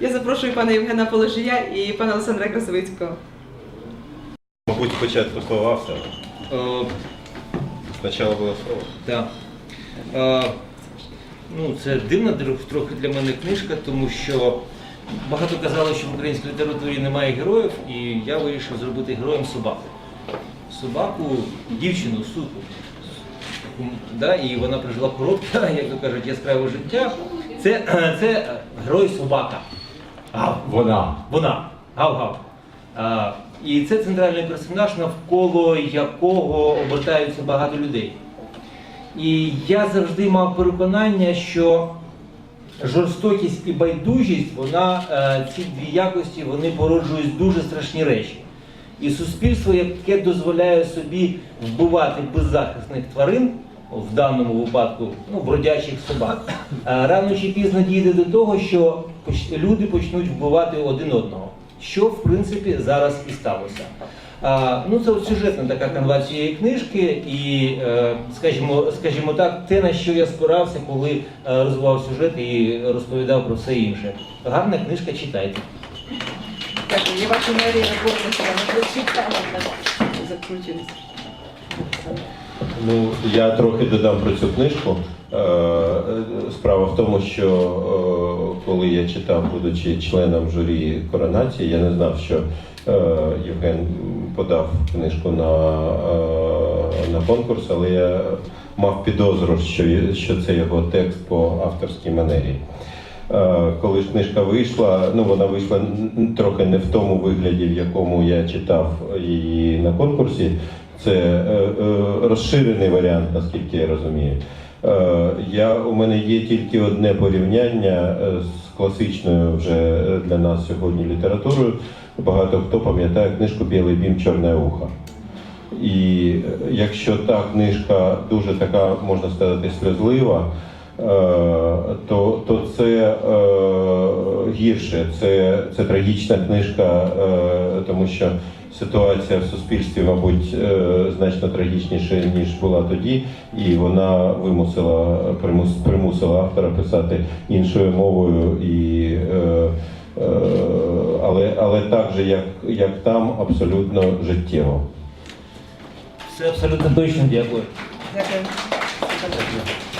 Я запрошую пана Євгена Положія і пана Олександра Красовицького. Мабуть, спочатку слова все. Е, Спочатку було слово. Так. Е, ну, це дивна трохи для мене книжка, тому що багато казали, що в українській літературі немає героїв, і я вирішив зробити героєм собаку. Собаку, дівчину, суку. М, Да, і вона прожила коротке, як то кажуть, яскраве життя. Це, це герой собака. Гав. Вона. Вона. Гав-гав. А, і це центральний персонаж, навколо якого обертаються багато людей. І я завжди мав переконання, що жорстокість і байдужість, вона, е, ці дві якості вони породжують дуже страшні речі. І суспільство, яке дозволяє собі вбивати беззахисних тварин, в даному випадку ну, бродячих собак, е, рано чи пізно дійде до того, що люди почнуть вбивати один одного, що в принципі зараз і сталося. Ну, це сюжетна така канва цієї книжки, і, е, скажімо, скажімо так, те, на що я спирався, коли е, розвивав сюжет і розповідав про все інше. Гарна книжка, читайте. Дякую. Я вашу мерію роботи не прочитала, так закручилися. Ну, я трохи додам про цю книжку. Е, Справа в тому, що е, коли я читав, будучи членом журі коронації, я не знав, що е, Євген подав книжку на, на конкурс, але я мав підозру, що, що це його текст по авторській манері. Е, Коли ж книжка вийшла, ну вона вийшла трохи не в тому вигляді, в якому я читав її на конкурсі. Це е, е, розширений варіант, наскільки я розумію. Я, у мене є тільки одне порівняння з класичною вже для нас сьогодні літературою. Багато хто пам'ятає книжку Білий бім, чорне ухо. І якщо та книжка дуже така, можна сказати, сльозлива, то, то це е, гірше, це, це трагічна книжка, е, тому що ситуація в суспільстві, мабуть, е, значно трагічніша, ніж була тоді, і вона вимусила, примус, примусила автора писати іншою мовою і. Е, е, але, але так же, як, як там, абсолютно життєво. Все абсолютно точно, дякую. Дякую.